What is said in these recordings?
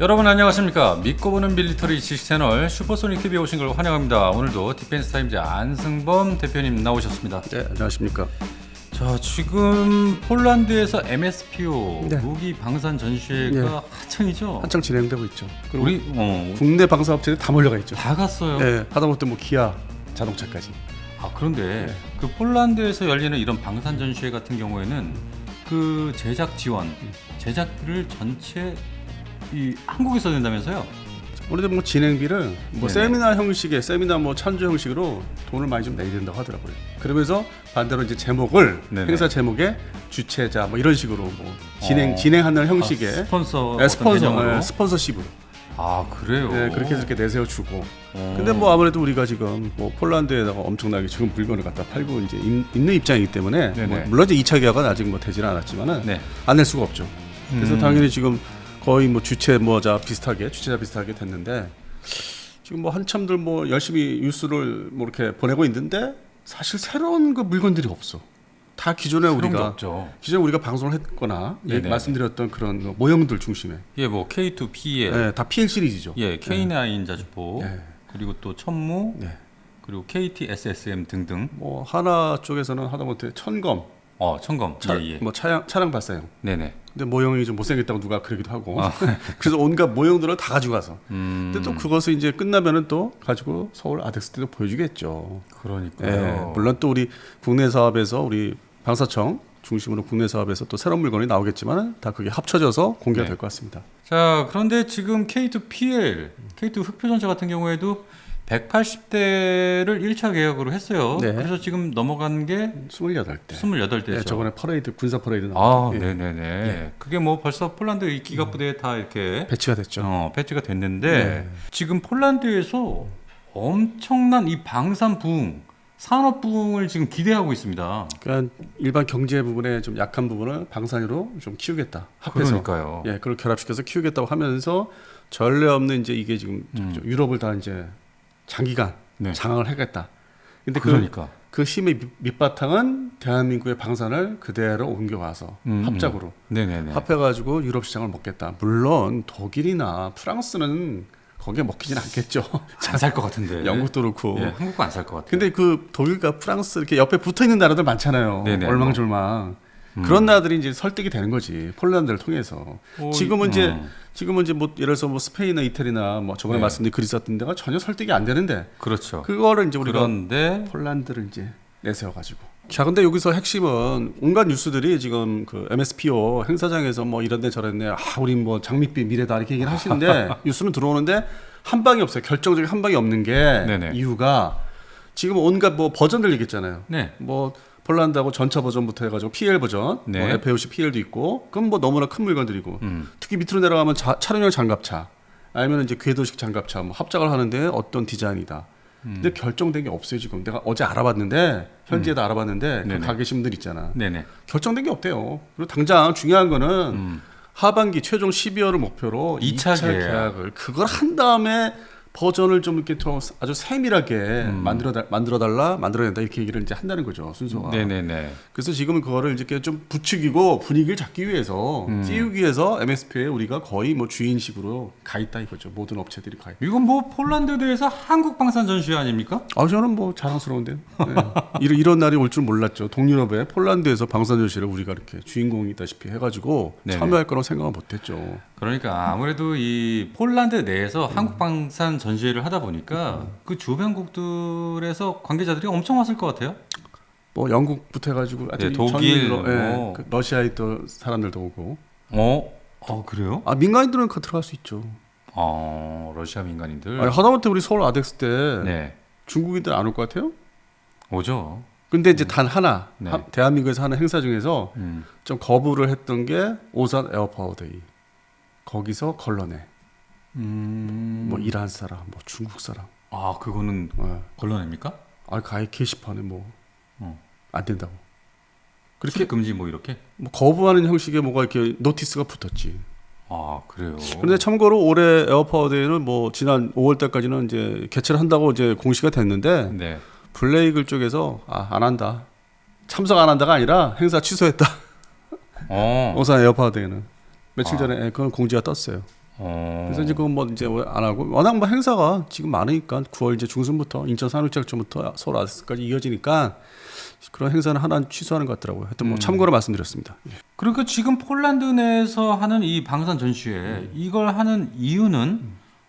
여러분 안녕하십니까 믿고 보는 밀리터리 지식 채널 슈퍼소닉 TV에 오신 걸 환영합니다 오늘도 디펜스 타임즈 안승범 대표님 나오셨습니다 네, 안녕하십니까. 자 지금 폴란드에서 MSPO 네. 무기 방산 전시회가 네. 한창이죠 한창 진행되고 있죠. 그리고 우리 어, 국내 방사업체들 다 몰려가 있죠. 다 갔어요 네, 하다못해 뭐 기아 자동차까지. 아 그런데 네. 그 폴란드에서 열리는 이런 방산 전시회 같은 경우에는 그 제작 지원 음. 제작비를 전체 이 한국에서 낸다면서요 우리도 뭐 진행비를 뭐 네네. 세미나 형식의 세미나 뭐 찬조 형식으로 돈을 많이 좀 내야 된다고 하더라고요. 그러면서 반대로 이제 제목을 네네. 행사 제목에 주최자 뭐 이런 식으로 뭐 진행 어. 진행하는 형식의 아, 스폰서 네, 스폰서? 네, 스폰서십으로 아 그래요 네, 그렇게 해서 이렇게 내세워 주고. 어. 근데 뭐 아무래도 우리가 지금 뭐 폴란드에다가 엄청나게 지금 물건을 갖다 팔고 이제 임- 있는 입장이기 때문에. 뭐 물론 이제 2차 계약은 아직 뭐 되지는 않았지만은 네. 안낼 수가 없죠. 그래서 음. 당연히 지금 거의 뭐 주체 뭐자 비슷하게 주체자 비슷하게 됐는데 지금 뭐 한참들 뭐 열심히 뉴스를 뭐 이렇게 보내고 있는데 사실 새로운 그 물건들이 없어. 다 기존에 우리가. 기존에 우리가 방송을 했거나 예. 말씀드렸던 그런 그 모형들 중심에 예, 뭐 K2 PL, 예, 다 PL 시리즈죠. 예, K9 자주포, 예. 그리고 또 천무, 네. 그리고 KT SSM 등등. 뭐 하나 쪽에서는 하다못해 천검, 어, 천검. 차, 예, 예. 뭐 차량 차량 발사용. 네네. 근데 모형이 좀 못생겼다고 누가 그러기도 하고. 그래서 온갖 모형들을 다 가지고 가서. 아. 음, 근데 또 그것을 이제 끝나면은 또 가지고 서울 아덱스 때도 보여주겠죠. 예, 그러니까요. 물론 또 우리 국내 사업에서 우리 방사청 중심으로 국내 사업에서 또 새로운 물건이 나오겠지만 다 그게 합쳐져서 공개가 네. 될것 같습니다. 자, 그런데 지금 K2 PL, K2 흑표 전차 같은 경우에도 180대를 1차 계약으로 했어요. 네. 그래서 지금 넘어간 게 28대. 28대죠. 네, 저번에 퍼레이드 군사 퍼레이드 아, 나왔죠. 예, 네 네 네. 그게 뭐 벌써 폴란드 이 기갑 부대에 다 이렇게 배치가 됐죠. 어, 배치가 됐는데 네. 지금 폴란드에서 엄청난 이 방산 부흥, 산업 부흥을 지금 기대하고 있습니다. 그러니까 일반 경제 부분에 좀 약한 부분을 방산으로 좀 키우겠다. 합해서. 그러니까요. 예, 그걸 결합시켜서 키우겠다고 하면서 전례 없는 이제 이게 지금 음. 저 유럽을 다 이제 장기간 네. 장악을 하겠다. 근데 그, 그러니까. 그 힘의 밑- 밑바탕은 대한민국의 방산을 그대로 옮겨와서 음, 합작으로 네네네. 합해가지고 유럽 시장을 먹겠다. 물론 독일이나 프랑스는 거기에 먹히진 않겠죠. 안 살 것 같은데. 영국도 그렇고. 예, 한국도 안 살 것 같아요. 근데 그 독일과 프랑스 이렇게 옆에 붙어 있는 나라들 많잖아요. 네네. 얼망졸망. 음. 그런 나라들이 이제 설득이 되는 거지. 폴란드를 통해서. 어, 지금은 이제 음. 지금은 이제 뭐 예를 들어서 뭐 스페인이나 이탈리나 뭐 저번에 네. 말씀드린 그리스 같은 데가 전혀 설득이 안 되는데 그렇죠. 그거를 이제 우리가 그런데 폴란드를 이제 내세워 가지고. 자, 근데 여기서 핵심은 온갖 뉴스들이 지금 그 MSPO 행사장에서 뭐 이런데 저런데 아, 우리 뭐 장밋빛 미래다 이렇게 얘기를 하시는데 뉴스는 들어오는데 한 방이 없어요. 결정적인 한 방이 없는 게 네네. 이유가 지금 온갖 뭐 버전들 얘기했잖아요. 네. 뭐 폴란드하고 전차 버전부터 해가지고 PL 버전, 네. 뭐 FAOC PL도 있고, 그럼 뭐 너무나 큰 물건들이고, 음. 특히 밑으로 내려가면 자, 차량용 장갑차, 아니면 이제 궤도식 장갑차, 뭐 합작을 하는데 어떤 디자인이다. 음. 근데 결정된 게 없어요 지금. 내가 어제 알아봤는데 현지에도 알아봤는데 그. 가게 신분들 있잖아. 네네. 결정된 게 없대요. 그리고 당장 중요한 거는 음. 하반기 최종 12월을 목표로 이차 2차, 계약. 계약을 그걸 한 다음에 버전을 좀 이렇게 좀 아주 세밀하게 음. 만들어 달 만들어 달라 만들어낸다 이렇게 얘기를 이제 한다는 거죠 순서가. 네네네. 그래서 지금은 그거를 이렇게 좀 부추기고 분위기를 잡기 위해서 음. 띄우기 위해서 MSP에 우리가 거의 뭐 주인식으로 가 있다 이거죠 모든 업체들이 가 있. 이건 뭐 폴란드에 대해서 한국 방산 전시회 아닙니까? 아 저는 뭐 자랑스러운데요. 네. 이런 이런 날이 올 줄 몰랐죠. 동유럽의 폴란드에서 방산 전시를 우리가 이렇게 주인공이다시피 해가지고 네네. 참여할 거라고 생각은 못했죠. 그러니까 아무래도 이 폴란드 내에서 음. 한국 방산 전시회를 하다 보니까 그 주변국들에서 관계자들이 엄청 왔을 것 같아요. 뭐 영국부터 해가지고 네, 전 독일, 유럽, 예, 뭐. 그 러시아에 또 사람들도 오고. 어? 아 그래요? 아 민간인들은 그 들어갈 수 있죠. 어 러시아 민간인들. 아니, 하다못해 우리 서울 아덱스 때 네 중국인들 안 올 것 같아요? 오죠. 근데 이제 단 하나 네. 하- 대한민국에서 하는 행사 중에서 음. 좀 거부를 했던 게 오산 에어파워데이. 거기서 걸러내. 음. 뭐 이란 사람, 뭐 중국 사람. 아 그거는 어. 걸러냅니까? 아 가해 게시판에 뭐안 어. 된다고. 그렇게 그렇게 금지 뭐 이렇게? 뭐 거부하는 형식의 뭐가 이렇게 노티스가 붙었지. 아 그래요. 그런데 참고로 올해 에어파워데이는 뭐 지난 5월 달까지는 이제 개최를 한다고 이제 공시가 됐는데 네. 블레이글 쪽에서 아, 안 한다. 참석 안 한다가 아니라 행사 취소했다. 어. 오산 에어파워데이는 며칠 아. 전에 예, 그건 공지가 떴어요. 어. 그래서 이제 그건 뭐 이제 안 하고 워낙 뭐 행사가 지금 많으니까 9월 이제 중순부터 인천 산업체육전부터 서울 아스까지 이어지니까 그런 행사는 하나 취소하는 것 같더라고요. 하여튼 뭐 음. 참고로 말씀드렸습니다. 그러니까 지금 폴란드 내에서 하는 이 방산 전시회 이걸 하는 이유는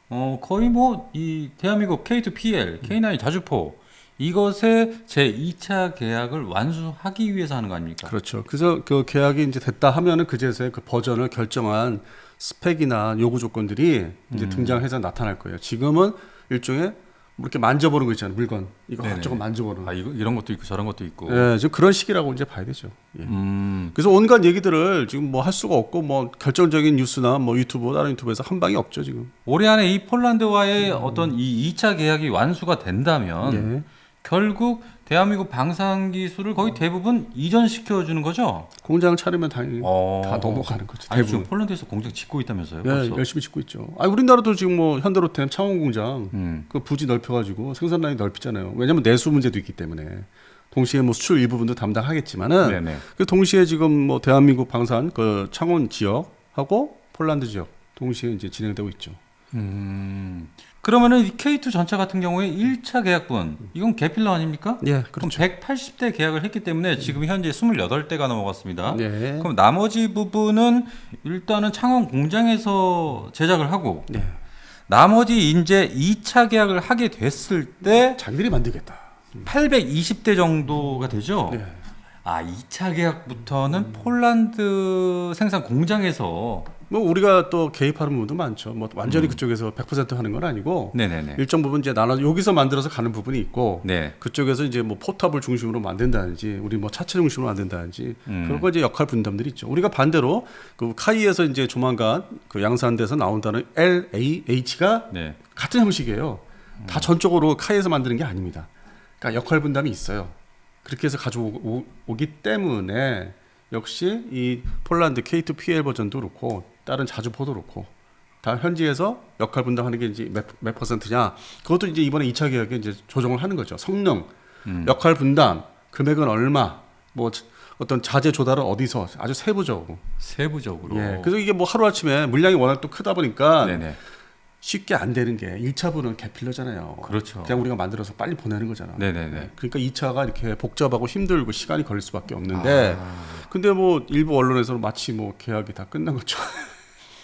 어 거의 뭐 이 대한민국 K2PL, K9 자주포 이것의 제 2차 계약을 완수하기 위해서 하는 거 아닙니까? 그렇죠. 그래서 그 계약이 이제 됐다 하면은 그제서야 그 버전을 결정한 스펙이나 요구 조건들이 이제 음. 등장해서 나타날 거예요. 지금은 일종의 뭐 이렇게 만져보는 거 있잖아요. 물건 이거 네네. 저거 만져보는. 아 이거 이런 것도 있고 저런 것도 있고. 예, 지금 그런 시기라고 이제 봐야 되죠. 예. 음. 그래서 온갖 얘기들을 지금 뭐 할 수가 없고 뭐 결정적인 뉴스나 뭐 유튜브 다른 유튜브에서 한 방이 없죠 지금. 올해 안에 이 폴란드와의 어떤 이 2차 계약이 완수가 된다면 예. 결국 대한민국 방산 기술을 거의 대부분 이전시켜 주는 거죠. 공장 차리면 당연히 어. 다 넘어가는 거죠. 아니 대부분. 지금 폴란드에서 공장 짓고 있다면서요? 예, 벌써. 열심히 짓고 있죠. 아, 우리나라도 지금 뭐 현대로템 창원 공장 음. 그 부지 넓혀가지고 생산 라인 넓히잖아요. 왜냐하면 내수 문제도 있기 때문에 동시에 뭐 수출 일부분도 담당하겠지만은 네네. 그 동시에 지금 뭐 대한민국 방산 그 창원 지역하고 폴란드 지역 동시에 이제 진행되고 있죠. 음. 그러면은 이 K2 전차 같은 경우에 1차 계약분 이건 개필러 아닙니까? 예, 그럼 180대 계약을 했기 때문에 지금 현재 28대가 넘어갔습니다. 네. 그럼 나머지 부분은 일단은 창원 공장에서 제작을 하고 네. 나머지 이제 2차 계약을 하게 됐을 때 자기들이 만들겠다. 820대 정도가 되죠. 네. 아, 2차 계약부터는 폴란드 생산 공장에서 뭐 우리가 또 개입하는 부분도 많죠. 뭐 완전히 그쪽에서 100% 하는 건 아니고 네네네. 일정 부분 이제 나눠 여기서 만들어서 가는 부분이 있고 네. 그쪽에서 이제 뭐 포탑을 중심으로 만든다든지 우리 뭐 차체 중심으로 만든다든지 음. 그런 거 이제 역할 분담들이 있죠. 우리가 반대로 그 카이에서 이제 조만간 그 양산돼서 나온다는 LAH가 네. 같은 형식이에요. 다 전적으로 카이에서 만드는 게 아닙니다. 그러니까 역할 분담이 있어요. 그렇게 해서 가져오기 때문에 역시 이 폴란드 K2PL 버전도 그렇고 다른 자주포도 그렇고 다 현지에서 역할 분담하는 게 이제 몇, 몇 퍼센트냐 그것도 이제 이번에 2차 계약에 이제 조정을 하는 거죠. 성능, 음. 역할 분담, 금액은 얼마, 뭐 어떤 자재 조달은 어디서 아주 세부적으로. 세부적으로. 예. 그래서 이게 뭐 하루 아침에 물량이 워낙 또 크다 보니까 네네. 쉽게 안 되는 게 1차분은 개필러잖아요. 그렇죠. 그냥 우리가 만들어서 빨리 보내는 거잖아. 네네네. 그러니까 2차가 이렇게 복잡하고 힘들고 시간이 걸릴 수밖에 없는데 아. 근데 뭐 일부 언론에서는 마치 뭐 계약이 다 끝난 것처럼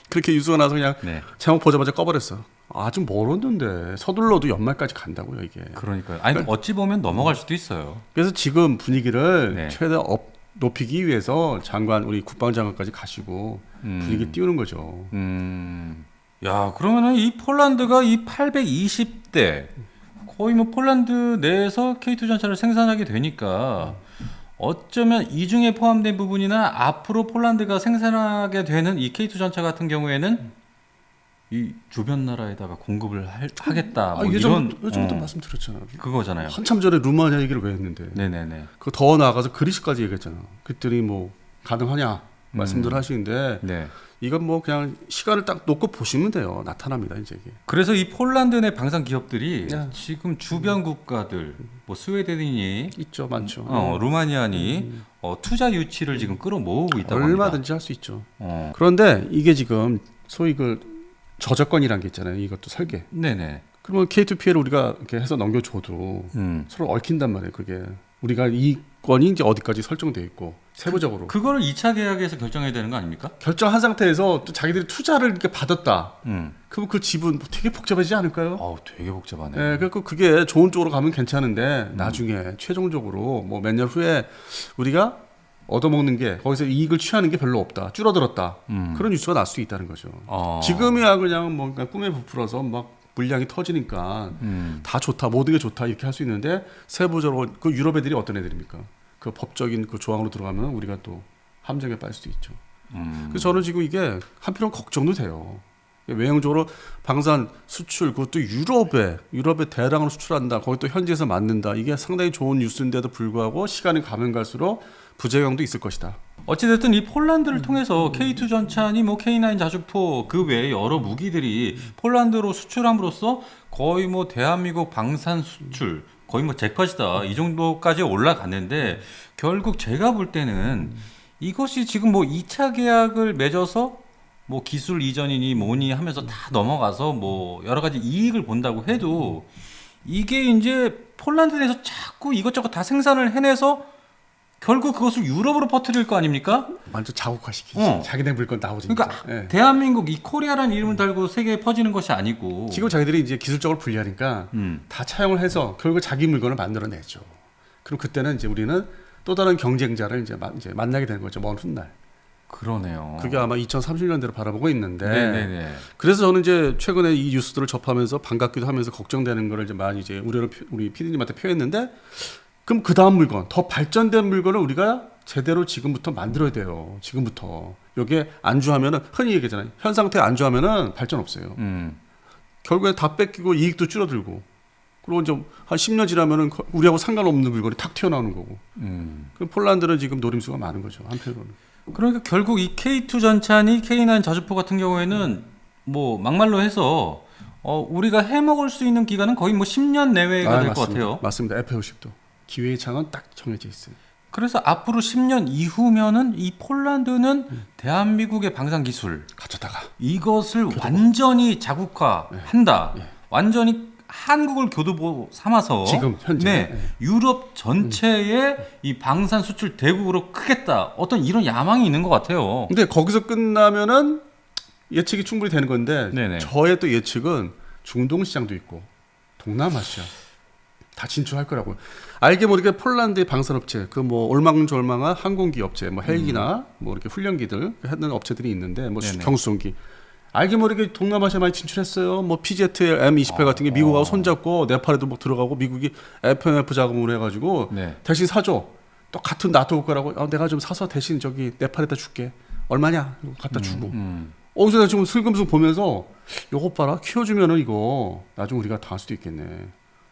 그렇게 뉴스가 나서 그냥 네. 제목 보자마자 꺼버렸어. 아직 멀었는데 서둘러도 연말까지 간다고요 이게. 그러니까요. 아니 어찌 보면 넘어갈 수도 있어요. 그래서 지금 분위기를 네. 최대 업 높이기 위해서 장관 우리 국방장관까지 가시고 음. 분위기 띄우는 거죠. 음. 야, 그러면은 이 폴란드가 이 820대 거의 뭐 폴란드 내에서 K2 전차를 생산하게 되니까 어쩌면 이 중에 포함된 부분이나 앞으로 폴란드가 생산하게 되는 이 K2 전차 같은 경우에는 이 주변 나라에다가 공급을 할- 하겠다. 뭐 아, 이런 예전 예전부터 어, 말씀드렸잖아요. 그거잖아요. 한참 전에 루마니아 얘기를 왜 했는데 네네네. 그 더 나아가서 그리스까지 얘기했잖아. 그랬더니 뭐 가능하냐 말씀들 음. 하시는데 네. 이건 뭐 그냥 시간을 딱 놓고 보시면 돼요. 나타납니다 이제 이게. 그래서 이 폴란드 내 방산 기업들이 네. 지금 주변 국가들 뭐 스웨덴이니 있죠, 많죠. 어, 루마니아니 어, 투자 유치를 지금 끌어모으고 있다고. 얼마든지 할 수 있죠. 어. 그런데 이게 지금 소위 그 저작권이란 게 있잖아요. 이것도 설계. 네네. 그러면 K2PL 우리가 이렇게 해서 넘겨줘도 음. 서로 얽힌단 말이에요. 그게 우리가 이 건이 이제 어디까지 설정돼 있고 세부적으로 그거를 2차 계약에서 결정해야 되는 거 아닙니까? 결정한 상태에서 또 자기들이 투자를 이렇게 받았다. 음. 그럼 그 지분 뭐 되게 복잡하지 않을까요? 어우, 되게 복잡하네. 예, 그러니까 그게 좋은 쪽으로 가면 괜찮은데 나중에 최종적으로 뭐 몇 년 후에 우리가 얻어먹는 게 거기서 이익을 취하는 게 별로 없다, 줄어들었다 음. 그런 뉴스가 날 수 있다는 거죠. 어. 지금이야 그냥 뭐 그냥 꿈에 부풀어서 막 물량이 터지니까 음. 다 좋다, 모든 게 좋다 이렇게 할 수 있는데 세부적으로 그 유럽 애들이 어떤 애들입니까? 그 법적인 그 조항으로 들어가면 우리가 또 함정에 빠질 수도 있죠. 음. 그래서 저는 지금 이게 한편으로 걱정도 돼요. 외형적으로 방산 수출 그것도 유럽에 유럽에 대량으로 수출한다. 거기 또 현지에서 만든다. 이게 상당히 좋은 뉴스인데도 불구하고 시간이 가면 갈수록 부작용도 있을 것이다. 어찌됐든 이 폴란드를 통해서 K2 전차니 뭐 K9 자주포 그 외에 여러 무기들이 폴란드로 수출함으로써 거의 뭐 대한민국 방산 수출 거의 뭐 잭팟이다. 이 정도까지 올라갔는데 결국 제가 볼 때는 이것이 지금 뭐 2차 계약을 맺어서 뭐 기술 이전이니 뭐니 하면서 다 넘어가서 뭐 여러 가지 이익을 본다고 해도 이게 이제 폴란드 내에서 자꾸 이것저것 다 생산을 해내서 결국 그것을 유럽으로 퍼뜨릴 거 아닙니까? 완전 자국화시키지. 어. 자기네 물건 나오지. 그러니까 예. 대한민국 이 코리아라는 이름을 달고 세계에 퍼지는 것이 아니고 지금 자기들이 이제 기술적으로 불리하니까 음. 다 차용을 해서 결국 자기 물건을 만들어내죠. 그럼 그때는 이제 우리는 또 다른 경쟁자를 이제, 마- 이제 만나게 되는 거죠. 먼 훗날. 그러네요. 그게 아마 2030년대로 바라보고 있는데. 어. 네네네. 그래서 저는 이제 최근에 이 뉴스들을 접하면서 반갑기도 하면서 걱정되는 거를 이제 많이 이제 우려를 표- 우리 PD님한테 표했는데 그럼 그 다음 물건 더 발전된 물건을 우리가 제대로 지금부터 만들어야 돼요. 지금부터 여기에 안주하면은 흔히 얘기하잖아요. 현 상태에 안주하면은 발전 없어요. 음. 결국에 다 뺏기고 이익도 줄어들고 그리고 이제 한 10년 지나면은 거- 우리하고 상관없는 물건이 탁 튀어나오는 거고. 음. 그 폴란드는 지금 노림수가 많은 거죠. 한편으로는. 그러니까 결국 이 K2 전차니 K9 자주포 같은 경우에는 뭐 막말로 해서 어, 우리가 해먹을 수 있는 기간은 거의 뭐 10년 내외가 아, 될것 맞습니다. 같아요. 맞습니다. F50도 기회의 창은 딱 정해져 있어요. 그래서 앞으로 10년 이후면은 이 폴란드는 음. 대한민국의 방산 기술 가져다가 이것을 완전히 자국화한다. 네. 완전히 한국을 교두보 삼아서 지금 현재 네, 네. 유럽 전체의 이 방산 수출 대국으로 크겠다. 어떤 이런 야망이 있는 것 같아요. 근데 거기서 끝나면은 예측이 충분히 되는 건데 네네. 저의 또 예측은 중동 시장도 있고 동남아시아 다 진출할 거라고요. 알게 모르게 폴란드의 방산업체 그 뭐 올망졸망한 항공기 업체 뭐 헬기나 뭐 이렇게 훈련기들 하는 업체들이 있는데 뭐 수- 네네. 경수송기 알게 모르게 동남아시아 많이 진출했어요. 뭐 PZ M28 같은 게 미국하고 손잡고 네팔에도 뭐 들어가고 미국이 FMF 자금으로 해가지고 네. 대신 사줘. 또 같은 나토 국가라고 아, 내가 좀 사서 대신 저기 네팔에다 줄게. 얼마냐? 갖다 주고. 음. 어디서 내가 지금 슬금슬금 보면서 요거 봐라 키워주면은 이거 나중 우리가 당할 수도 있겠네.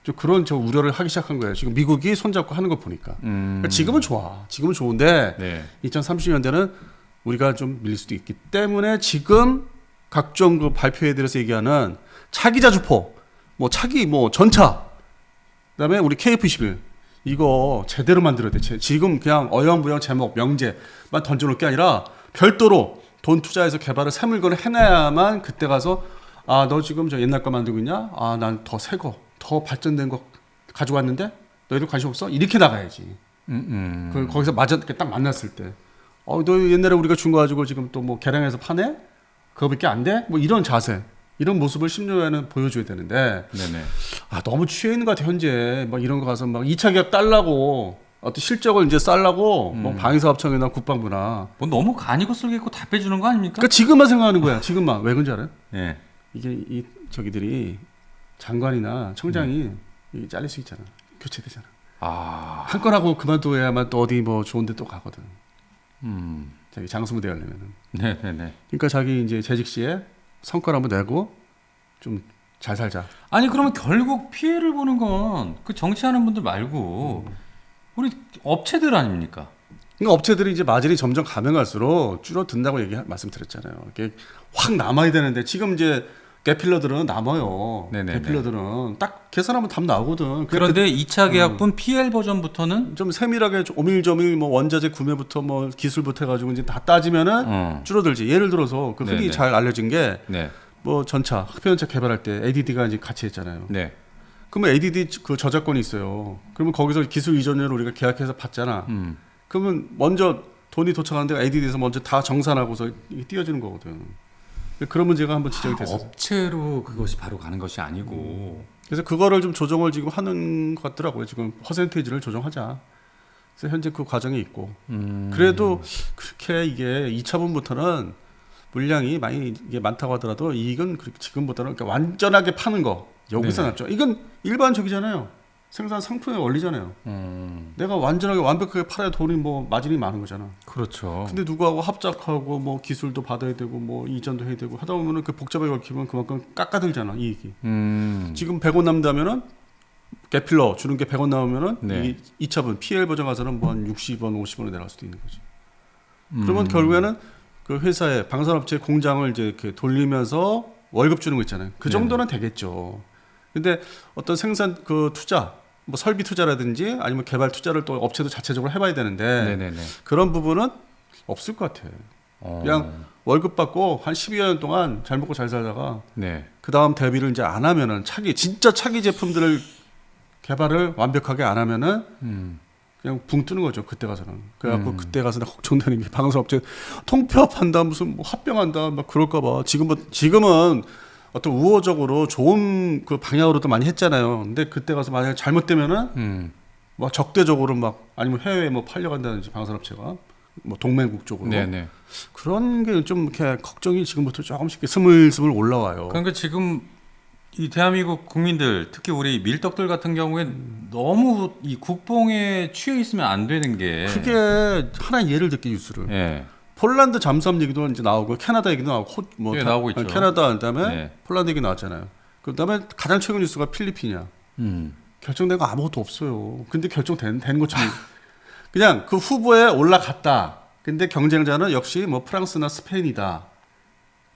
좀 그런 저 우려를 하기 시작한 거예요. 지금 미국이 손잡고 하는 거 보니까. 음. 그러니까 지금은 좋아. 지금은 좋은데 네. 2030년대는 우리가 좀 밀릴 수도 있기 때문에 지금 각종 그 발표에 대해서 얘기하는 차기 자주포, 뭐 차기 뭐 전차, 그다음에 우리 KF-21 이거 제대로 만들어야 돼. 제- 지금 그냥 어영부영 제목 명제만 던져놓을 게 아니라 별도로 돈 투자해서 개발을 새 물건을 해놔야만 그때 가서 아 너 지금 저 옛날 거 만들고 있냐? 아 난 더 새 거, 더 발전된 거 가져왔는데 너희들 관심 없어? 이렇게 나가야지. 음, 음. 그 거기서 맞아 딱 만났을 때, 어, 너 옛날에 우리가 준 거 가지고 지금 또 뭐 개량해서 파네? 그거밖에 안 돼? 뭐 이런 자세, 이런 모습을 10년 후에는 보여줘야 되는데, 네네. 아 너무 취해 있는 것 같아 현재. 막 이런 거 가서 막 2차 계약 딸라고 어떤 실적을 이제 쌀라고 뭐 방위사업청이나 국방부나. 뭐 너무 간이고 쓸겠고 다 빼주는 거 아닙니까? 그러니까 지금만 생각하는 거야. 지금만 왜 그런지 알아요? 네. 이게 이 저기들이 장관이나 청장이 이게 잘릴 수 있잖아. 교체되잖아. 아, 한 건 하고 그만둬야만 또 어디 뭐 좋은데 또 가거든. 음, 자기 장수무대 하려면은. 네네네. 그러니까 자기 이제 재직 시에 성과를 한번 내고 좀 잘 살자. 아니 그러면 결국 피해를 보는 건 그 정치하는 분들 말고 우리 업체들 아닙니까? 그러니까 업체들이 이제 마진이 점점 가면 갈수록 줄어든다고 얘기 말씀드렸잖아요. 이게 확 남아야 되는데 지금 이제 개필러들은 남아요. 네네네. 개필러들은 딱 계산하면 답 나오거든. 그런데 2차 계약분 PL 버전부터는 좀 세밀하게 좀 오밀조밀 뭐 원자재 구매부터 뭐 기술부터 해가지고 이제 다 따지면은 어, 줄어들지. 예를 들어서 그 흔히 네네. 잘 알려진 게 네, 뭐 전차, 흡연차 개발할 때 ADD가 이제 같이 했잖아요. 네, 그러면 ADD 그 저작권이 있어요. 그러면 거기서 기술 이전료를 우리가 계약해서 받잖아. 음, 그러면 먼저 돈이 도착하는 데가 ADD에서 먼저 다 정산하고서 이게 띄어지는 거거든. 그런 문제가 한번 지적이 됐어요. 업체로 그것이 바로 가는 것이 아니고 그래서 그거를 좀 조정을 지금 하는 것 같더라고요. 지금 퍼센테이지를 조정하자. 그래서 현재 그 과정에 있고. 음, 그래도 그렇게 이게 2차분부터는 물량이 많이 이게 많다고 하더라도 이익은 그렇게 지금보다는 그러니까 완전하게 파는 거 여기서 네네. 낫죠. 이건 일반적이잖아요. 생산 상품의 원리잖아요. 음, 내가 완전하게 완벽하게 팔아야 돈이 뭐 마진이 많은 거잖아. 그렇죠. 근데 누구하고 합작하고 뭐 기술도 받아야 되고 뭐 이전도 해야 되고 하다 보면은 그 복잡하게 얽히면 그만큼 깎아들잖아 이익이. 음, 지금 100원 남다면은 개필러 주는 게 100원 나오면은 네. 이 2차분 PL 버전 가서는 뭐 한 60원, 50원에 내려갈 수도 있는 거지. 음, 그러면 결국에는 그 회사에 방산업체 공장을 이제 이렇게 돌리면서 월급 주는 거 있잖아요. 그 네. 정도는 되겠죠. 근데 어떤 생산 그 투자, 뭐 설비 투자라든지 아니면 개발 투자를 또 업체도 자체적으로 해봐야 되는데 네네네. 그런 부분은 없을 것 같아. 어, 그냥 월급 받고 한 12여 년 동안 잘 먹고 잘 살다가 네. 그 다음 대비를 이제 안 하면은 차기 진짜 차기 제품들을 개발을 완벽하게 안 하면은 음. 그냥 붕 뜨는 거죠 그때 가서는 그래갖고 음. 그때 가서는 걱정되는 게 방송업체 통폐합한다 무슨 뭐 합병한다 막 그럴까봐 지금은 지금은 어떤 우호적으로 좋은 그 방향으로도 많이 했잖아요 근데 그때 가서 만약에 잘못되면은 음. 뭐 적대적으로 막 아니면 해외에 뭐 팔려간다든지 방산업체가 뭐 동맹국 쪽으로 네네. 그런 게 좀 이렇게 걱정이 지금부터 조금씩 스물스물 올라와요. 그러니까 지금 이 대한민국 국민들 특히 우리 밀떡들 같은 경우엔 너무 이 국뽕에 취해 있으면 안 되는 게 크게 하나 예를 들게 뉴스를 예. 폴란드 잠수함 얘기도 이제 나오고 캐나다 얘기도 나오고 호, 뭐 예, 다- 나오고 있죠. 캐나다 그다음에 네. 폴란드 얘기 나왔잖아요. 그다음에 가장 최근 뉴스가 필리핀이야. 음. 결정된 거 아무것도 없어요. 근데 결정된 된 것처럼 그냥 그 후보에 올라갔다. 근데 경쟁자는 역시 뭐 프랑스나 스페인이다.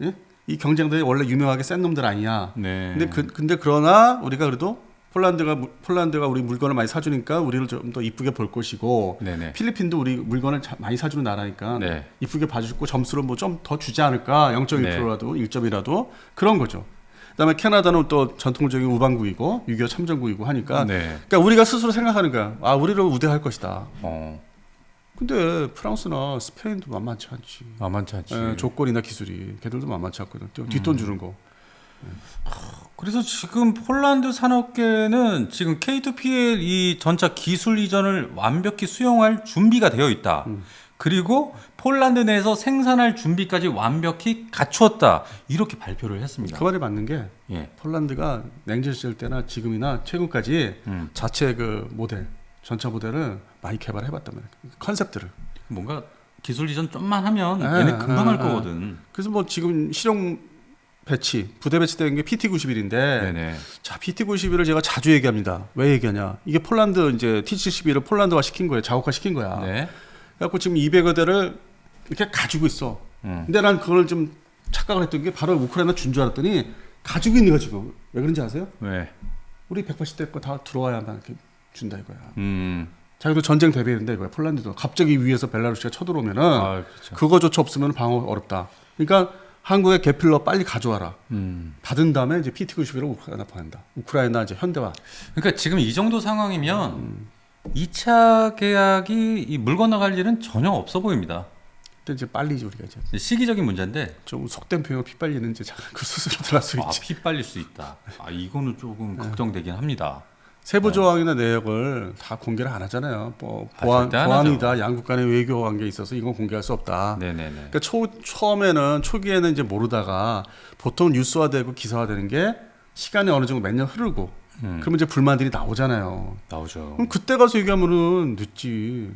예? 이 경쟁자들이 원래 유명하게 센 놈들 아니야. 네. 근데 그, 근데 그러나 우리가 그래도 폴란드가 무- 폴란드가 우리 물건을 많이 사주니까 우리를 좀 더 이쁘게 볼 것이고 네네. 필리핀도 우리 물건을 자- 많이 사주는 나라니까 네. 이쁘게 봐주고 점수를 뭐 좀 더 주지 않을까 0.1%라도 1점이라도 그런 거죠. 그다음에 캐나다는 또 전통적인 우방국이고 6.25 참전국이고 하니까 네. 그러니까 우리가 스스로 생각하는 거야. 아 우리를 우대할 것이다. 어. 근데 프랑스나 스페인도 만만치 않지. 만만치 않지. 예, 조건이나 기술이 걔들도 만만치 않거든. 또 뒷돈 주는 거. 그래서 지금 폴란드 산업계는 지금 K2PL 이 전차 기술 이전을 완벽히 수용할 준비가 되어 있다. 음. 그리고 폴란드 내에서 생산할 준비까지 완벽히 갖추었다. 이렇게 발표를 했습니다. 그 말이 맞는 게 예. 폴란드가 냉전 시절 때나 지금이나 최근까지 음. 자체 그 모델 전차 모델을 많이 개발해 봤단 말이야. 컨셉들을. 뭔가 기술 이전 좀만 하면 예, 얘네 금방 예, 할 예. 거거든. 그래서 뭐 지금 실용 배치 부대 배치된 게 PT91인데 네네. 자 PT91을 제가 자주 얘기합니다. 왜 얘기하냐? 이게 폴란드 이제 T71을 폴란드화 시킨 거예요. 자국화 시킨 거야. 네. 그래갖고 지금 200여 대를 이렇게 가지고 있어. 음. 근데 난 그걸 좀 착각을 했던 게 바로 우크라이나 준 줄 알았더니 가지고 있는 거야 지금. 왜 그런지 아세요? 왜? 우리 180대 거 다 들어와야 만 이렇게 준다 이거야. 음. 자기도 전쟁 대비했는데 이거야. 폴란드도 갑자기 위에서 벨라루시가 쳐들어오면은 아, 그렇죠. 그거조차 없으면 방어 어렵다. 그러니까 한국의 개필러 빨리 가져와라. 음. 받은 다음에 이제 PT91을 우크라이나 보낸다. 우크라이나 이제 현대화. 그러니까 지금 이 정도 상황이면 음. 2차 계약이 이물 건너갈 일은 전혀 없어 보입니다. 근데 이제 빨리 우리가 이제 시기적인 문제인데 좀 속된 표현을 핏발리는 이제 그 수술을 들어갈 수 아, 있지. 피 빨릴 수 있다. 아, 이거는 조금 네. 걱정되긴 합니다. 세부 조항이나 내역을 다 공개를 안 하잖아요. 뭐 아, 보안, 절대 안 보안이다, 양국 간의 외교 관계에 있어서 이건 공개할 수 없다. 네네네. 그러니까 초, 처음에는 초기에는 이제 모르다가 보통 뉴스화되고 기사화되는 게 시간이 어느 정도 몇 년 흐르고 음, 그러면 이제 불만들이 나오잖아요. 나오죠. 그럼 그때 가서 얘기하면은 늦지.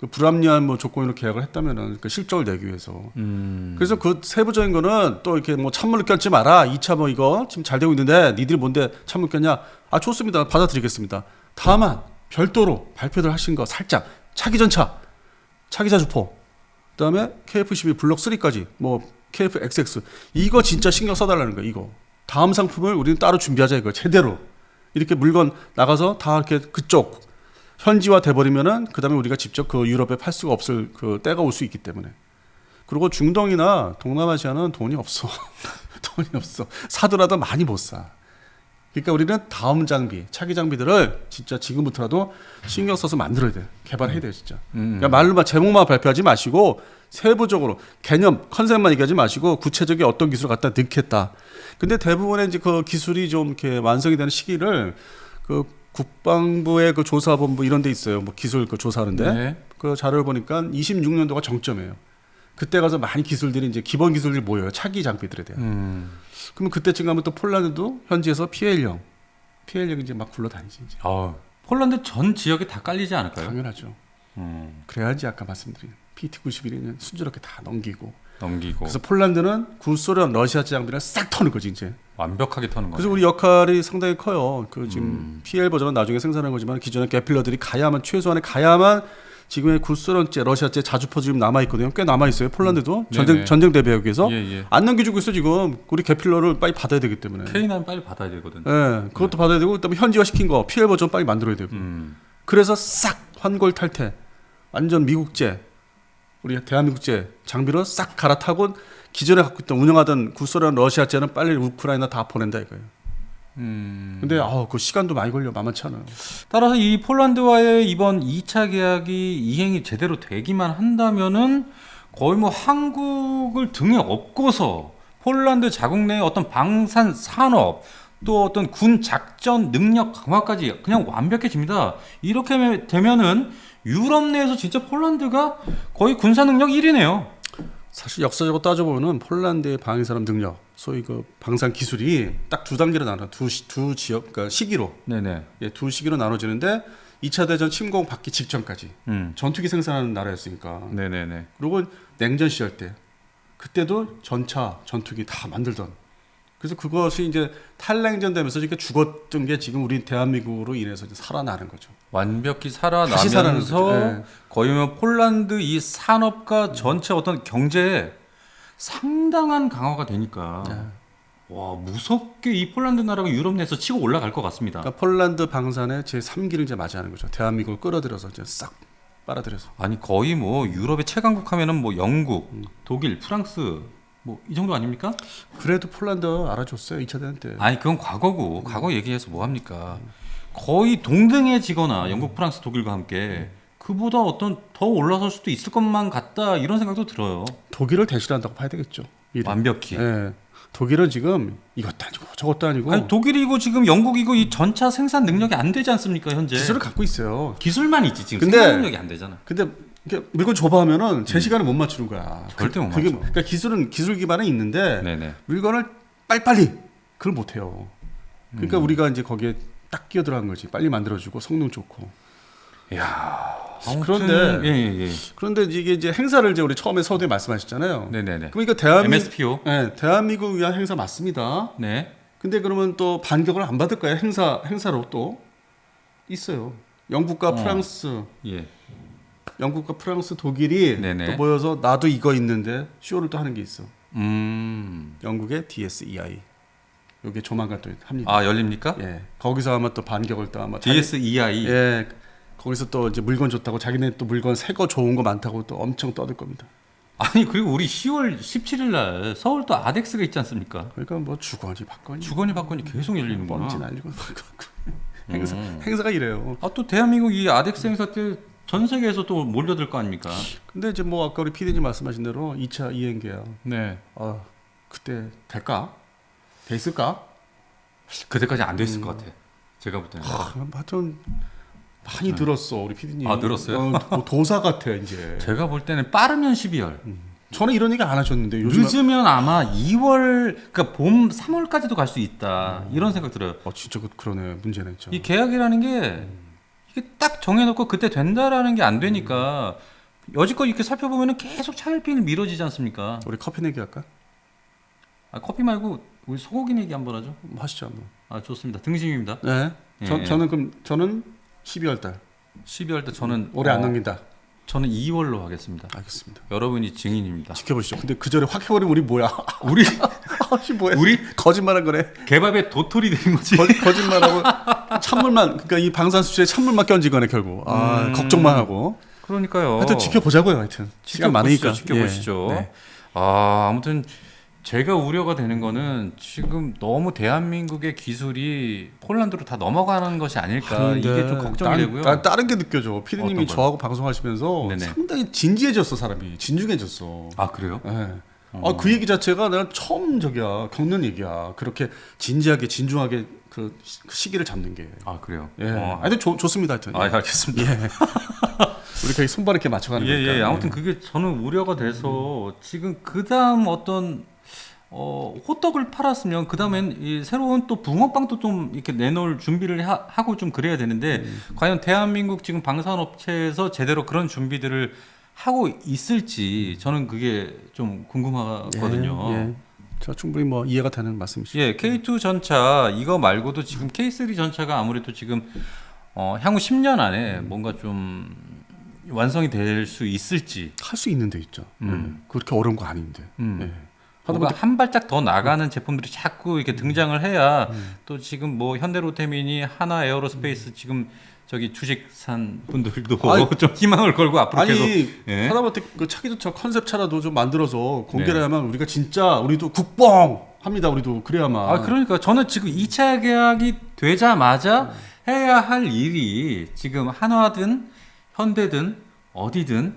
그 불합리한 뭐 조건으로 계약을 했다면은 그 실적을 내기 위해서. 음, 그래서 그 세부적인 거는 또 이렇게 뭐 찬물을 껴지 마라. 2차 뭐 이거 지금 잘 되고 있는데 니들이 뭔데 찬물 꼈냐? 아 좋습니다. 받아들이겠습니다. 다만 별도로 발표를 하신 거 살짝 차기 전차, 차기 자 주포, 그다음에 KF12 블록 3까지 뭐 KFXX 이거 진짜 신경 써달라는 거야. 이거 다음 상품을 우리는 따로 준비하자 이거 제대로 이렇게 물건 나가서 다 이렇게 그쪽 현지화 돼버리면은 그다음에 우리가 직접 그 유럽에 팔 수가 없을 그 때가 올 수 있기 때문에. 그리고 중동이나 동남아시아는 돈이 없어. 돈이 없어. 사더라도 많이 못 사. 그러니까 우리는 다음 장비, 차기 장비들을 진짜 지금부터라도 신경 써서 만들어야 돼. 개발해야 돼, 진짜. 음, 그러니까 말로만 제목만 발표하지 마시고 세부적으로 개념, 컨셉만 얘기하지 마시고 구체적인 어떤 기술을 갖다 넣겠다. 근데 대부분의 이제 그 기술이 좀 이렇게 완성이 되는 시기를 그 국방부의 그 조사본부 이런 데 있어요. 뭐 기술 그 조사하는데 네. 그 자료를 보니까 26년도가 정점이에요. 그때 가서 많이 기술들이 이제 기본 기술들이 모여요. 차기 장비들에 대한. 음, 그러면 그때쯤 가면 또 폴란드도 현지에서 PL형, PL형 이제 막 굴러다니지. 이제. 아, 폴란드 전 지역에 다 깔리지 않을까요? 당연하죠. 음, 그래야지 아까 말씀드린 PT91은 순조롭게 다 넘기고. 넘기고 그래서 폴란드는 구소련, 러시아 장비를 싹 터는 거지 이제. 완벽하게 터는 거예요. 그래서 우리 역할이 상당히 커요. 그 지금 음. PL 버전은 나중에 생산한 거지만 기존의 개필러들이 가야만 최소한에 가야만 지금의 구소련제, 러시아제 자주포 지금 남아 있거든요. 꽤 남아 있어요. 폴란드도 전쟁 네네. 전쟁 대비하기 위해서 예, 예. 안 넘겨주고 있어 지금. 우리 개필러를 빨리 받아야 되기 때문에. K9 빨리 받아야 되거든. 예, 그것도 받아야 되고 그다음에 현지화 시킨 거 PL 버전 빨리 만들어야 되고. 음, 그래서 싹 환골 탈퇴, 완전 미국제, 우리 대한민국제 장비로 싹 갈아타고 기존에 갖고 있던 운영하던 구소련 러시아제는 빨리 우크라이나 다 보낸다 이거예요. 음. 근데 아, 그 시간도 많이 걸려 만만치 않아요. 따라서 이 폴란드와의 이번 2차 계약이 이행이 제대로 되기만 한다면은 거의 뭐 한국을 등에 업고서 폴란드 자국 내의 어떤 방산 산업 또 어떤 군 작전 능력 강화까지 그냥 완벽해집니다. 이렇게 되면은 유럽 내에서 진짜 폴란드가 거의 군사 능력 1위네요. 사실 역사적으로 따져보면은 폴란드의 방위산업 능력, 소위 그 방산 기술이 딱 두 단계로 나눠 두, 시- 두 지역, 그러니까 시기로 네네. 예, 두 시기로 나눠지는데 2차 대전 침공 받기 직전까지 음. 전투기 생산하는 나라였으니까. 네네네. 그리고 냉전 시절 때 그때도 전차, 전투기 다 만들던. 그래서 그것이 이제 탈냉전 되면서 이렇게 죽었던 게 지금 우리 대한민국으로 인해서 이제 살아나는 거죠. 완벽히 살아나면서. 예. 거의 뭐 폴란드 이 산업과 전체 어떤 경제에 상당한 강화가 되니까 네. 와 무섭게 이 폴란드 나라가 유럽 내에서 치고 올라갈 것 같습니다. 그러니까 폴란드 방산의 제 3기를 이제 맞이하는 거죠. 대한민국을 끌어들여서 이제 싹 빨아들여서. 아니 거의 뭐 유럽의 최강국 하면은 뭐 영국, 음. 독일, 프랑스 뭐 이 정도 아닙니까? 그래도 폴란드 알아줬어요 2차 대전 때. 아니 그건 과거고 과거 얘기해서 뭐 합니까? 거의 동등해지거나 영국, 프랑스, 독일과 함께 그보다 어떤 더 올라설 수도 있을 것만 같다 이런 생각도 들어요. 독일을 대신한다고 봐야 되겠죠. 미래. 완벽히. 예. 독일은 지금 이것도 아니고 저것도 아니고 아니 독일이고 지금 영국이고 이 전차 생산 능력이 안 되지 않습니까 현재? 기술을 갖고 있어요. 기술만 있지 지금 근데- 생산 능력이 안 되잖아. 근데 이렇게 물건 줘봐 하면은 제 시간을 못 맞추는 거야. 음. 절대 못 그게 맞춰. 그러니까 기술은 기술 기반에 있는데 네네. 물건을 빨리빨리 그걸 못 해요. 그러니까 음. 우리가 이제 거기에 딱 끼어 들어간 거지. 빨리 만들어주고 성능 좋고. 야. 그런데- 예 예 예. 그런데 이게 이제 행사를 이제 우리 처음에 서두에 말씀하셨잖아요. 네네네. 그러니까 대한민국 MSPO. 네, 대한민국 위한 행사 맞습니다. 네. 근데 그러면 또 반격을 안 받을까요? 행사 행사로 또 있어요. 영국과 어. 프랑스, 예. 영국과 프랑스, 독일이 네네. 또 모여서 나도 이거 있는데 쇼를 또 하는 게 있어. 음. 영국의 DSEI. 여기 조만간 또 합니다. 아 열립니까? 예. 거기서 아마 또 반격을 또 아마 자기- DSEI. 예. 거기서 또 이제 물건 좋다고 자기네 또 물건 새 거 좋은 거 많다고 또 엄청 떠들 겁니다. 아니 그리고 우리 10월 17일 날 서울 또 아덱스가 있지 않습니까? 그러니까 뭐 주거니 받거니 주거니 받거니 계속 열리는구나. 먼지 날리고 행사 음. 행사가 이래요. 아 또 대한민국 이 아덱스 행사 때 전 세계에서 또 몰려들 거 아닙니까? 근데 이제 뭐 아까 우리 PD님 말씀하신 대로 2차 이행 계약 네. 아 그때 될까? 돼 있을까? 그때까지 안 됐을 음. 것 같아. 제가 볼 때는. 아, 하여튼 많이 늘었어 우리 PD님. 아, 늘었어요? 어, 뭐 도사 같아 이제. 제가 볼 때는 빠르면 12월. 저는 이런 얘기 안 하셨는데 요즘 늦으면 아마 2월, 그러니까 봄 3월까지도 갈 수 있다. 이런 생각 들어요. 어 진짜 그, 그러네 문제는 진짜. 이 계약이라는 게 이게 딱 정해놓고 그때 된다라는 게 안 되니까 여지껏 이렇게 살펴보면 계속 차일피일 미뤄지지 않습니까? 우리 커피 내기 할까? 아, 커피 말고 우리 소고기 얘기 한번 하죠. 뭐 하시죠 한번. 아 좋습니다. 등심입니다. 네. 저, 예. 저는 그럼 저는 12월 달 12월 때 저는 올해 안 어, 넘긴다. 저는 2월로 하겠습니다. 알겠습니다. 여러분이 증인입니다. 지켜보시죠. 근데 그 전에 확 해버리면 우리 뭐야? 우리 아씨 뭐야? 우리 거짓말한 거네. 개밥의 도토리 되는 거지. 거, 거짓말하고 찬물만 그러니까 이 방산수치에 찬물만 끼얹은 거네 결국. 아 음. 걱정만 하고. 그러니까 하여튼 지켜보자고요. 하여튼 시간 많으니까. 지켜보시죠. 예. 네. 아 아무튼 제가 우려가 되는 거는 지금 너무 대한민국의 기술이 폴란드로 다 넘어가는 것이 아닐까 하는데 이게 좀 걱정이 난- 되고요. 난 다른 게 느껴져. 피디님이? 저하고 방송하시면서 네네. 상당히 진지해졌어 사람이 진중해졌어. 아 그래요? 예. 아, 그 얘기 자체가 내가 처음 저기야 겪는 얘기야. 그렇게 진지하게 진중하게 그 시- 그 시기를 잡는 게. 아 그래요? 예. 어. 하여튼 좋- 좋습니다. 하여튼. 아 알겠습니다. 예. 우리 거의 손발 이렇게 맞춰가는 예, 거니까. 예. 아무튼 그게 저는 우려가 돼서 지금 그 다음 어떤 어, 호떡을 팔았으면 그 다음엔 이 새로운 또 붕어빵도 좀 이렇게 내놓을 준비를 하, 하고 좀 그래야 되는데 과연 대한민국 지금 방산업체에서 제대로 그런 준비들을 하고 있을지 저는 그게 좀 궁금하거든요. 예, 예. 저 충분히 뭐 이해가 되는 말씀이시죠. 예, K2 전차 이거 말고도 지금 K3 전차가 아무래도 지금 어, 향후 10년 안에 뭔가 좀 완성이 될 수 있을지 할 수 있는 데 있죠. 음. 예. 그렇게 어려운 거 아닌데. 음. 예. 뭔가 한 발짝 더 나가는 제품들이 자꾸 이렇게 등장을 해야 음. 또 지금 뭐 현대로테민이 하나 에어로스페이스 지금 저기 주식 산 분들도 아니, 좀 희망을 걸고 앞으로 계속 아니 예. 하다못해 그 차기조차 컨셉 차라도 좀 만들어서 공개를 네. 하면 우리가 진짜 우리도 국뽕 합니다. 우리도 그래야만. 아 그러니까 저는 지금 2차 계약이 되자마자 해야 할 일이 지금 한화든 현대든 어디든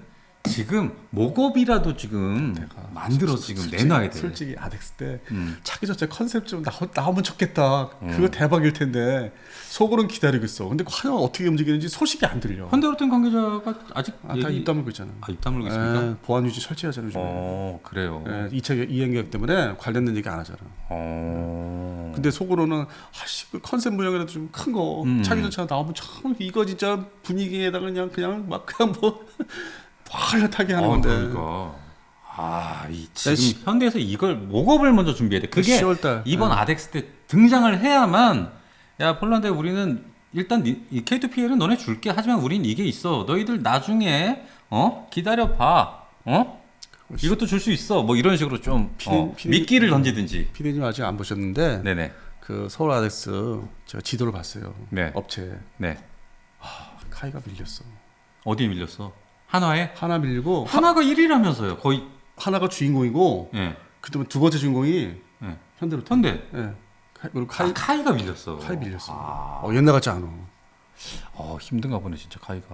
지금 목업이라도 지금 만들어서 지금 솔직히- 내놔야 돼. 솔직히 아덱스 때 음. 차기조차 컨셉 좀 나오, 나오 면 좋겠다. 그거 대박일 텐데 속으로는 기다리고 있어. 근데 화가 어떻게 움직이는지 소식이 안 들려. 현대로템 관계자가 아직 아, 다 얘기- 입 다물고 있잖아. 아, 입 다물고 있습니까? 에, 보안 유지 설치하잖아요. 요즘에. 어 그래요. 예, 2차 이행 계획 때문에 관련된 얘기 안 하잖아. 어. 근데 속으로는 아씨 그 컨셉 무형이라도 좀 큰거 음. 차기전차 나오면 참 이거 진짜 분위기에다가 그냥 그냥 막 그냥 뭐 활력하게 하는 어, 건데. 그러니까. 아, 이 지금 시- 현대에서 이걸 목업을 먼저 준비해야 돼. 그게 10월달. 이번 네. 아덱스 때 등장을 해야만 야 폴란드에 우리는 일단 니- 이 K2PL은 너네 줄게. 하지만 우린 이게 있어. 너희들 나중에 어 기다려 봐. 어? 이것도 줄 수 있어. 뭐 이런 식으로 좀 피- 어, 피- 미끼를 던지든지. 피디님 아직 안 보셨는데 네네. 그 서울 아덱스 제가 지도를 봤어요. 네. 업체 네. 카이가 밀렸어. 어디에 밀렸어? 한화에? 하나 밀리고 하나가 1위라면서요. 거의. 하나가 주인공이고 예. 그다음에 두 번째 주인공이 예. 현대로 현대. 예. 카이, 그리고 카이, 카이 카이가 밀렸어. 카이 밀렸어. 아, 어, 옛날 같지 않아. 어, 힘든가 보네 진짜 카이가.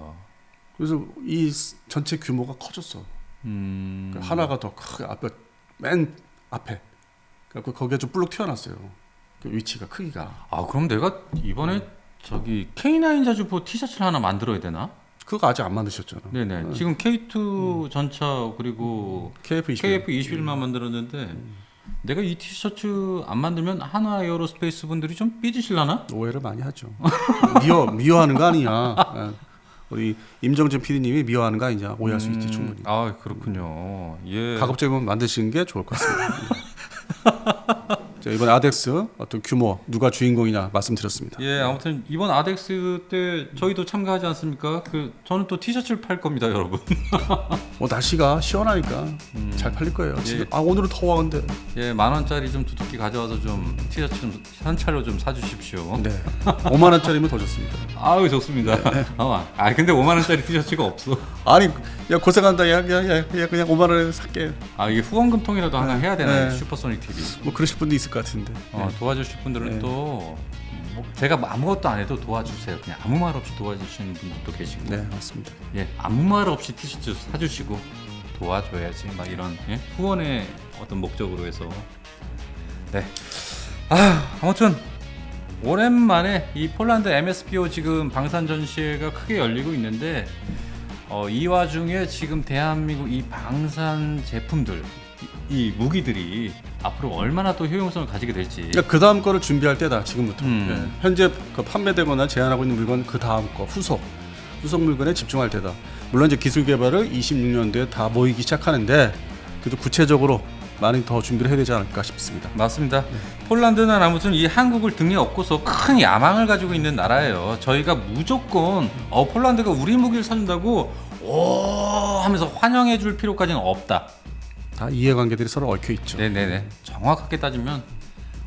그래서 이 스- 전체 규모가 커졌어. 음. 그 하나가 더 크게 앞에 맨 앞에. 그래서 거기가 좀 불룩 튀어났어요. 그 위치가 크기가. 아 그럼 내가 이번에 저기 K9 자주포 티셔츠를 하나 만들어야 되나? 그거 아직 안 만드셨잖아. 네네. 지금 K2 전차 그리고 KF 20. KF21만 만들었는데 내가 이 티셔츠 안 만들면 한화 에어로스페이스 분들이 좀 삐지실라나? 오해를 많이 하죠. 미워 미워하는 거 아니야. 예. 우리 임정진 PD님이 미워하는 거 아니냐 오해할 수 있지 충분히. 아 그렇군요. 예. 가급적이면 만드시는 게 좋을 것 같습니다. 자, 이번 아덱스 어떤 규모 누가 주인공이냐 말씀드렸습니다. 예, 아무튼 이번 아덱스 때 저희도 참가하지 않습니까? 그 저는 또 티셔츠를 팔 겁니다, 여러분. 뭐 날씨가 시원하니까 잘 팔릴 거예요. 지금 아 오늘은 더워 근데. 예, 만 원짜리 좀 두둑히 가져와서 좀 티셔츠 좀한 차로 좀 사주십시오. 네. 5만 원짜리면 더 좋습니다. 아유 좋습니다. 아, 아 근데 5만 원짜리 티셔츠가 없어. 아니 야 고생한다 야, 야, 야, 야 그냥 5만 원에 살게. 아 이게 후원금통이라도 하나 해야 되나요? 네. 슈퍼소닉 TV. 뭐 그러실 분도 있을 것 같은데. 어, 도와주실 분들은 네. 또 뭐, 제가 뭐 아무것도 안 해도 도와주세요. 그냥 아무 말 없이 도와주시는 분들도 계시고, 네 맞습니다. 예 아무 말 없이 티셔츠 사주시고 도와줘야지 막 이런 예? 후원의 어떤 목적으로 해서 네. 아 아무튼 오랜만에 이 폴란드 MSPO 지금 방산 전시회가 크게 열리고 있는데 어, 이 와중에 지금 대한민국 이 방산 제품들 이, 이 무기들이 앞으로 얼마나 또 효용성을 가지게 될지 그러니까 그 다음 거를 준비할 때다 지금부터. 음. 예. 현재 그 판매되거나 제한하고 있는 물건 그 다음 거 후속 후속 물건에 집중할 때다. 물론 이제 기술 개발을 26년도에 다 모이기 시작하는데 그래도 구체적으로 많이 더 준비를 해야 되지 않을까 싶습니다. 맞습니다. 폴란드는 아무튼 이 한국을 등에 업고서 큰 야망을 가지고 있는 나라예요. 저희가 무조건 어 폴란드가 우리 무기를 사준다고 오 하면서 환영해 줄 필요까지는 없다. 다 이해관계들이 서로 얽혀 있죠. 네네네. 정확하게 따지면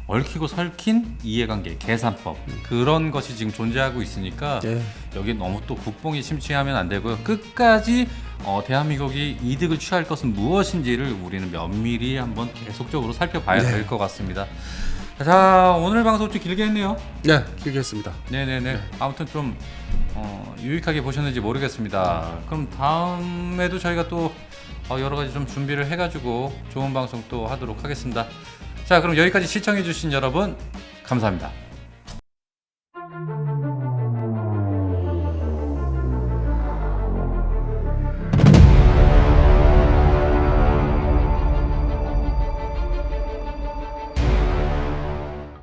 얽히고 설킨 이해관계, 계산법 그런 것이 지금 존재하고 있으니까 예. 여기 너무 또 국뽕이 심취하면 안 되고요. 끝까지 어, 대한민국이 이득을 취할 것은 무엇인지를 우리는 면밀히 한번 계속적으로 살펴봐야 네. 될것 같습니다. 자 오늘 방송 좀 길게 했네요. 네, 길게 했습니다. 네네 네. 아무튼 좀 어, 유익하게 보셨는지 모르겠습니다. 그럼 다음에도 저희가 또 어, 여러 가지 좀 준비를 해가지고 좋은 방송 또 하도록 하겠습니다. 자 그럼 여기까지 시청해주신 여러분 감사합니다.